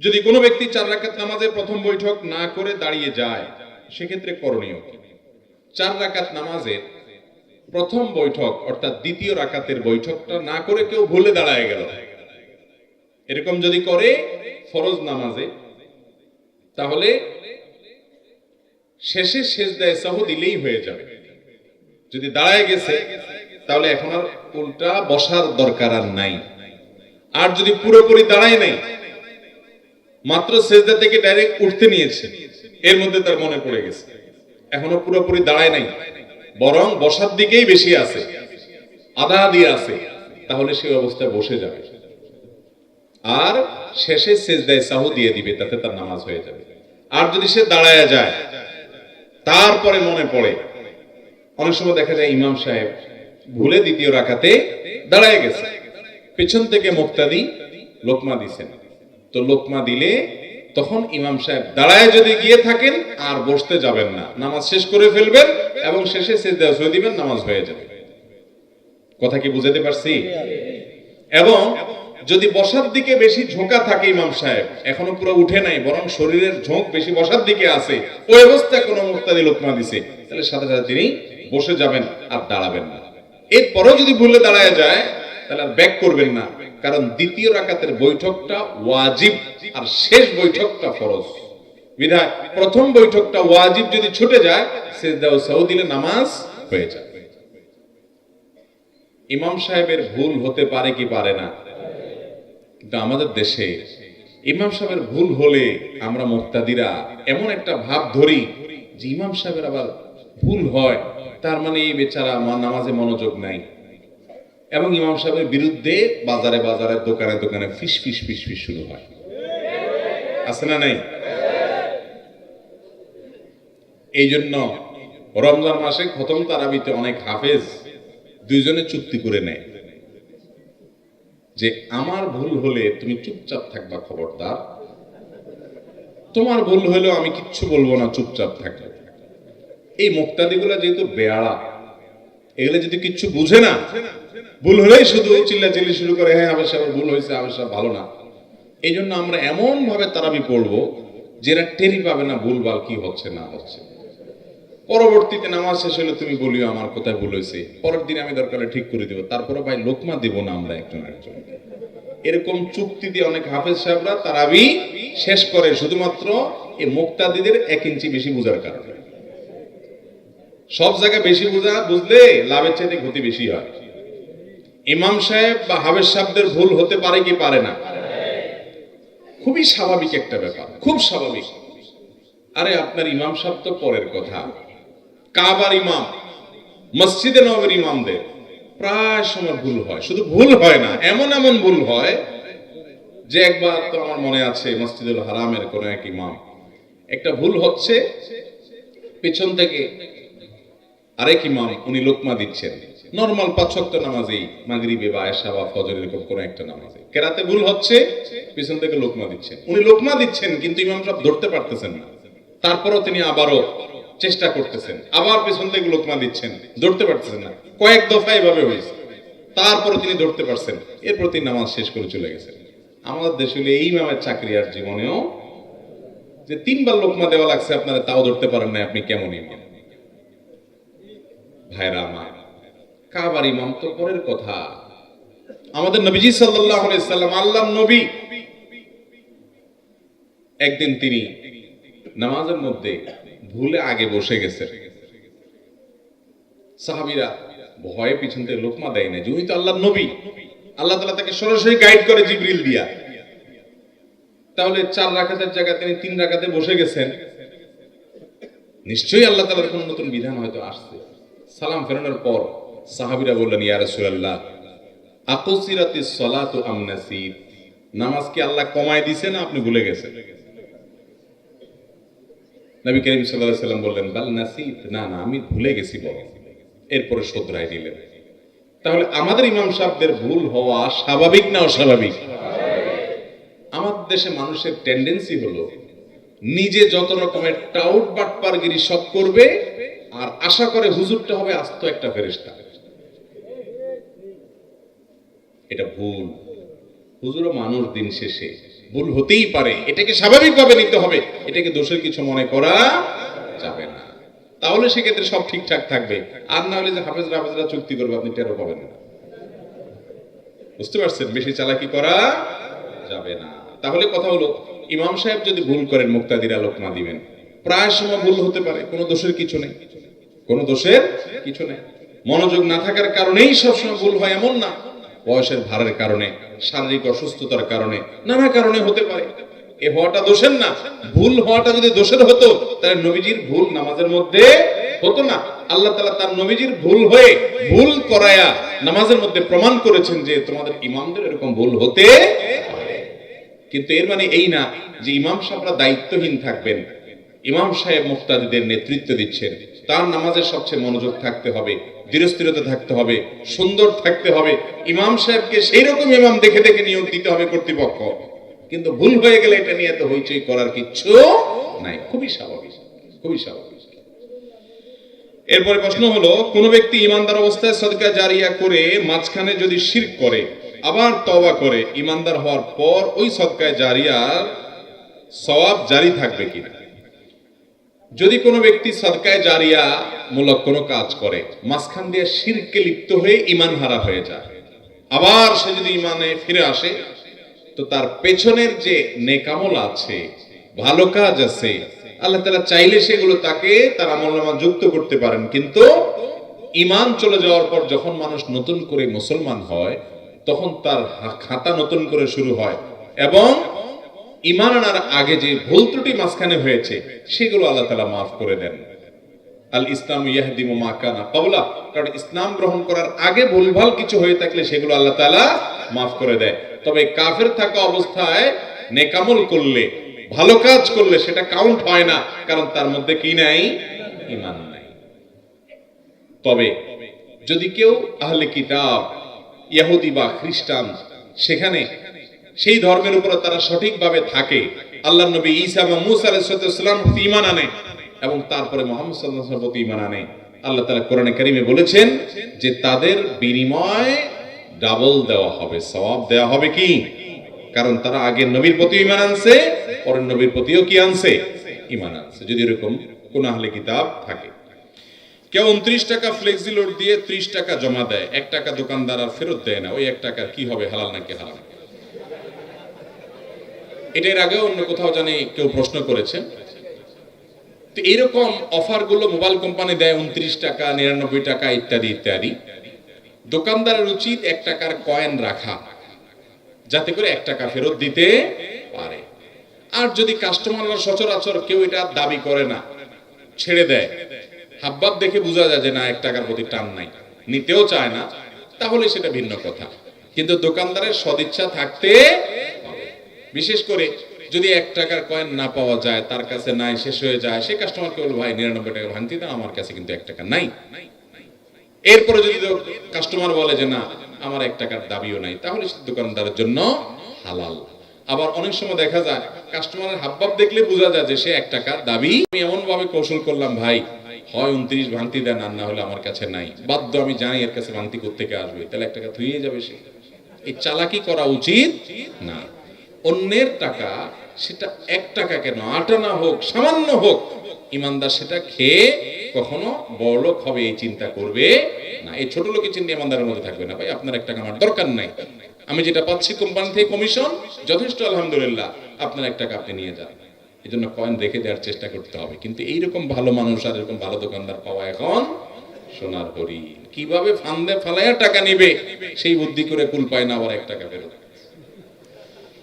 যদি কোনো ব্যক্তি চার রাকাত নামাজের প্রথম বৈঠক না করে দাঁড়িয়ে যায়, সেক্ষেত্রে করণীয় কি? চার রাকাত নামাজের প্রথম বৈঠক অর্থাৎ দ্বিতীয় রাকাতের বৈঠকটা না করে কেউ ভুলে দাঁড়ায় গেল। এরকম যদি করে ফরজ নামাজে, তাহলে শেষে শেষ দেয় সাহ দিলেই হয়ে যাবে। যদি দাঁড়ায় গেছে, তাহলে এখন আর উল্টা বসার দরকার আর নাই। আর যদি পুরোপুরি দাঁড়ায় নাই মাত্র সেজদা থেকে ডাইরেক্ট উঠতে নিয়েছে। এর মধ্যে তার মনে পড়ে গেছে। এখনও পুরোপুরি দাঁড়ায় নাই। বরং বসার দিকেই বেশি আছে। আধা দিয়ে আছে। তাহলে সেই অবস্থায় বসে যাবে। আর শেষে সেজদায় সাহু দিয়ে দিবে, তাতে তার নামাজ হয়ে যাবে। আর যদি সে দাঁড়ায় যায়, তারপরে মনে পড়ে। অনেক সময় দেখা যায় ইমাম সাহেব ভুলে দ্বিতীয় রাখাতে দাঁড়ায় গেছে। পেছন থেকে মুক্তাদি লোকমা দিছেন। তো লোকমা দিলে তখন ইমাম সাহেব দাঁড়ায় যদি গিয়ে থাকেন, আর বসতে যাবেন না। নামাজ শেষ করে ফেলবেন এবং শেষে সেজদা হয়ে দিবেন, নামাজ হয়ে যাবে। কথা কি বুঝাতে পারছি? এবং যদি বসার দিকে বেশি ঝোঁকা থাকে ইমাম সাহেব, এখনও পুরো উঠে নাই, বরং শরীরের ঝোঁক বেশি বসার দিকে আছে, ওই অবস্থায় কোনো মুক্তাদি লোকমা দিছে। তাহলে সাথে সাথে তিনি বসে যাবেন আর দাঁড়াবেন না। এরপরেও যদি ভুলে দাঁড়ায় যায় তাহলে আর ব্যাক করবেন না। কারণ দ্বিতীয় রাকাতের বৈঠকটা ওয়াজিব আর শেষ বৈঠকটা ফরজ। বিধায় প্রথম বৈঠকটা ওয়াজিব যদি ছুটে যায় সেজদা ও সাউ দিলে নামাজ হয়ে যায় ইমাম সাহেবের ভুল হতে পারে কি পারে না? কিন্তু আমাদের দেশে ইমাম সাহেবের ভুল হলে আমরা মুক্তাদিরা এমন একটা ভাব ধরি যে ইমাম সাহেবের আবার ভুল হয়। তার মানে এই বেচারা নামাজে মনোযোগ নাই। এবং ইমাম সাহেবের বিরুদ্ধে বাজারে বাজারে, দোকানে দোকানে ফিস ফিস ফিস ফিস শুরু হয়। আছে না নাই? এই জন্য রমজান মাসে খতম তারাবিতে অনেক হাফেজ দুইজনে চুক্তি করে নেয়। যে আমার ভুল হলে তুমি চুপচাপ থাকবা, খবরদার। তোমার ভুল হলেও আমি কিচ্ছু বলব না, চুপচাপ থাকবে এই মুক্তাদিগুলো যেহেতু বেয়াড়া, এগুলো যদি কিচ্ছু বুঝে না ভুল হলেই শুধু চিল্লা চিল্লি শুরু করে হ্যাঁ আবার সাহেব ভুল হয়েছে, আবার সাহেব ভালো না। এই জন্য আমরা এমন ভাবে তারাবি পড়ব যেটা টেরি পাবে না ভুলভাল কি হচ্ছে, না হচ্ছে। পরবর্তীতে নামাজ শেষ হলে তুমি বলিও, আমার কোথায় ভুল হয়েছে? পরের দিন আমি দরকারে ঠিক করে দেবো। তারপরে ভাই লোকমা দেব না আমরা একজন একজন এরকম চুক্তি দিয়ে অনেক হাফেজ সাহেবরা তারাবি শেষ করে, শুধুমাত্র এই মুক্তাদিদের এক ইঞ্চি বেশি বোঝার কারণে। সব জায়গায় বেশি বোঝা বুঝলে লাভের চাইতে ক্ষতি বেশি হয়। ইমাম সাহেব বা হাফেজ সাহেবদের ভুল হতে পারে কি পারে না? খুবই স্বাভাবিক একটা ব্যাপার, খুব স্বাভাবিক। আরে আপনার ইমাম সাহেব তো পরের কথা। কাবার ইমাম, মসজিদে নগর ইমামদের প্রায় সময় ভুল হয়। শুধু ভুল হয় না, এমন এমন ভুল হয় যে একবার তো আমার মনে আছে মসজিদুল হারামের কোন এক ইমাম। একটা ভুল হচ্ছে, পেছন থেকে আরেক ইমাম উনি লোকমা দিচ্ছেন। নর্মাল পাঁচ শক্ত নামাজেই মাগরিবে বা আয়েশা বা ফজর এরকম কোন একটা নামাজে কেরাতে ভুল হচ্ছে, পেছন থেকে লোকমা দিচ্ছেন। উনি লোকমা দিচ্ছেন, কিন্তু ইমাম সাহেব ধরতে পারতেছেন না। তারপরও তিনি আবারও চেষ্টা করতেছেন। আবার পেছন থেকে লোকমা দিচ্ছেন, ধরতে পারতেছেন না। কয়েক দফা এভাবে হয়েছে। তারপরে তিনি ধরতে পারছেন। এরপর তিনি নামাজ শেষ করে চলে গেছেন। আমাদের দেশে হলে এই ইমামের চাকরি আর জীবনেও যে তিনবার লোকমা দেওয়া লাগছে, আপনারা তাও ধরতে পারেন না আপনি কেমন ইমাম? ভাইরা আমার। কাবার ইমাম তো পরের কথা। আমাদের নবীজি আলাইহি সাল্লাম, আল্লাহর নবী। একদিন তিনি নামাজের মধ্যে ভুলে আগে বসে গেছে সাহাবীরা ভয়ে পিছন থেকে লোকমা দেয় না যে উনি তো আল্লাহর নবী। আল্লাহ তাআলা তাকে সরাসরি গাইড করে জিবরিল দিয়া। তাহলে চার রাকাতের জায়গায় তিনি তিন রাকাতে বসে গেছেন। নিশ্চয়ই আল্লাহ তাআলার কোন নতুন বিধান হয়তো আসছে। সালাম ফেরানোর পর সাহাবীরা বললেন, ইয়া রাসূলুল্লাহ আকুসিরাতিস সালাতু আম নাসিত নামাজ কি আল্লাহ কমায় দিছে না আপনি ভুলে গেছেন? নবী করিম সাল্লাল্লাহু আলাইহি সাল্লাম বললেন, বাল নাসিত না না, আমি ভুলে গেছি বল এরপরে শোধরায় নিলেন তাহলে আমাদের ইমাম সাহেবদের ভুল হওয়া স্বাভাবিক না অস্বাভাবিক? আমাদের দেশে মানুষের টেন্ডেন্সি হলো, নিজে যত রকমের টাউট বাটপারগিরি সব করবে, আর আশা করে হুজুরটা হবে আস্ত একটা ফেরেশতা। এটা ভুল। হুজুরও মানুষ দিন শেষে। ভুল হতেই পারে। এটাকে স্বাভাবিকভাবে নিতে হবে। এটাকে দোষের কিছু মনে করা যাবে না। তাহলে সেক্ষেত্রে সব ঠিকঠাক থাকবে। আর না হলে যে হাফেজরা হাফেজরা চুক্তি করবে, আপনি টেরো পাবেন না। বুঝতে পারছেন? বেশি চালাকি করা যাবে না। তাহলে কথা হলো, ইমাম সাহেব যদি ভুল করেন, মুক্তাদির আলোক না দিবেন। প্রায় সময় ভুল হতে পারে। কোনো দোষের কিছু নেই। কোনো দোষের কিছু নেই। মনোযোগ না থাকার কারণেই সবসময় ভুল হয়, এমন না। বয়সের ভারের কারণে, শারীরিক অসুস্থতার কারণে, নানা কারণে হতে পারে। এ হওয়াটা দোষের না। ভুল হওয়াটা যদি দোষের হতো, তাহলে নবীজির ভুল নামাজের মধ্যে হতো না। আল্লাহ তালা তার নবীজির ভুল হয়ে ভুল করায়া নামাজের মধ্যে প্রমাণ করেছেন যে তোমাদের ইমামদের এরকম ভুল হতে কিন্তু এর মানে এই না যে ইমাম সাহেবরা দায়িত্বহীন থাকবেন। ইমাম সাহেব মুক্তাদিদের নেতৃত্ব দিচ্ছেন। তার নামাজের সবচেয়ে মনোযোগ থাকতে হবে। ধীরস্থিরতা থাকতে হবে, সুন্দর থাকতে হবে। ইমাম সাহেবকে সেই রকম ইমাম দেখে দেখে নিয়োগ দিতে হবে কর্তৃপক্ষ। কিন্তু ভুল হয়ে গেলে এটা নিয়ে তো হইচই করার কিচ্ছু নাই। খুবই স্বাভাবিক খুবই স্বাভাবিক। এরপরে প্রশ্ন হলো, কোন ব্যক্তি ইমানদার অবস্থায় সদকা জারিয়া করে মাঝখানে যদি শিরক করে, আবার তবা করে, ইমানদার হওয়ার পর ওই সদকায় জারিয়ার সওয়াব জারি থাকবে কিনা? যদি কোনো ব্যক্তি সদকায় জারিয়া মূলক কোনো কাজ করে, মাঝখান দিয়ে শিরকে লিপ্ত হয়ে ইমান হারা হয়ে যায়। আবার সে যদি ইমানে ফিরে আসে, তো তার পেছনের যে নেকামল আছে, ভালো কাজ আছে, আল্লাহ তালা চাইলে সেগুলো তাকে তার আমল নামা যুক্ত করতে পারেন। কিন্তু ইমান চলে যাওয়ার পর যখন মানুষ নতুন করে মুসলমান হয়, তখন তার খাতা নতুন করে শুরু হয় এবং ইমান আনার আগে যে ভুল ত্রুটি মাঝখানে হয়েছে, সেগুলো আল্লাহ তালা মাফ করে দেন। আল ইসলাম ইয়াহদিমু মা কানা ক্বাবলা, কারণ ইসলাম গ্রহণ করার আগে ভুলভাল কিছু হয়ে থাকলে সেগুলো আল্লাহ তাআলা মাফ করে দেয়। তবে কাফের থাকা অবস্থায় নেকামল করলে, ভালো কাজ করলে সেটা কাউন্ট হয় না, কারণ তার মধ্যে কি নাই? ইমান নাই। তবে যদি কেউ আহলে কিতাব ইহুদি বা খ্রিস্টান, সেখানে সেই ধর্মের উপর তারা সঠিকভাবে থাকে। আল্লাহ নবী ঈসা বা মুসা আলাইহিসসালাম প্রতি ঈমান আনে এবং তারপরে মোহাম্মদ প্রতি ঈমান আনে। আল্লাহ তাআলা কোরআনে বলেছেন যে তাদের বিনিময় ডাবল দেওয়া হবে, সওয়াব দেওয়া হবে কি? কারণ তারা আগে নবীর প্রতি ইমান আনছে পরের নবীর প্রতিও কি আনছে? ঈমান আনছে। যদি এরকম কোন আহলে কিতাব থাকে। কেউ উনত্রিশ টাকা ফ্লেক্সি লোড দিয়ে ত্রিশ টাকা জমা দেয়, এক টাকা দোকানদার আর ফেরত দেয় না, ওই এক টাকা কি হবে, হালাল নাকি হারাম? এটার আগেও অন্য কোথাও জানি কেউ প্রশ্ন করেছেন তো এরকম অফারগুলো মোবাইল কোম্পানি দেয় উনত্রিশ টাকা, নিরানব্বই টাকা, ইত্যাদি ইত্যাদি। দোকানদারের উচিত এক টাকার কয়েন রাখা, যাতে করে এক টাকা ফেরত দিতে পারে। আর যদি কাস্টমাররা সচরাচর কেউ এটা দাবি করে না, ছেড়ে দেয়, হাবভাব দেখে বোঝা যায় যে না, এক টাকার প্রতি টান নাই, নিতেও চায় না, তাহলে সেটা ভিন্ন কথা। কিন্তু দোকানদারের সদিচ্ছা থাকতে। বিশেষ করে যদি এক টাকার কয়েন না পাওয়া যায়, তার কাছে নাই, শেষ হয়ে যায়, সে কাস্টমারকে বলব, ভাই, নিরানব্বই টাকা ভাঙতি দাও, আমার কাছে কিন্তু এক টাকা নাই। এরপরে যদি কাস্টমার বলে যে, না, আমার এক টাকার দাবিও নাই, তাহলে দোকানদারের জন্য হালাল। আবার অনেক সময় দেখা যায় কাস্টমারের হাবভাব দেখলে বোঝা যায় যে, সে এক টাকার দাবি। আমি এমন ভাবে কৌশল করলাম, ভাই, হয় উনত্রিশ ভাঙতি দেন, আর না হলে আমার কাছে নাই। বাধ্য আমি জানি এর কাছে ভাঙতি করতে আসবে, তাহলে এক টাকা ধুয়ে যাবে সে। এই চালাকি করা উচিত না। অন্যের টাকা সেটা এক টাকা কেন? আটানা হোক, সামান্য হোক। ইমানদার সেটা খেয়ে কখনো বড়লোক হবে, এই চিন্তা করবে না। এই ছোট লোকের চিন্তা ইমানদারের মধ্যে থাকবে না। ভাই, আপনার এক টাকা আমার দরকার নাই। আমি যেটা পাচ্ছি কোম্পানি থেকে কমিশন যথেষ্ট, আলহামদুলিল্লাহ। আপনার এক টাকা আপনি নিয়ে যান। এই জন্য কয়েন রেখে দেওয়ার চেষ্টা করতে হবে। কিন্তু এইরকম ভালো মানুষ আর এরকম ভালো দোকানদার পাওয়া এখন সোনার হরিণ। কীভাবে ফান্দে ফালাইয়া টাকা নিবে? সেই বুদ্ধি করে কুল পায় না, আবার এক টাকা ফেরত।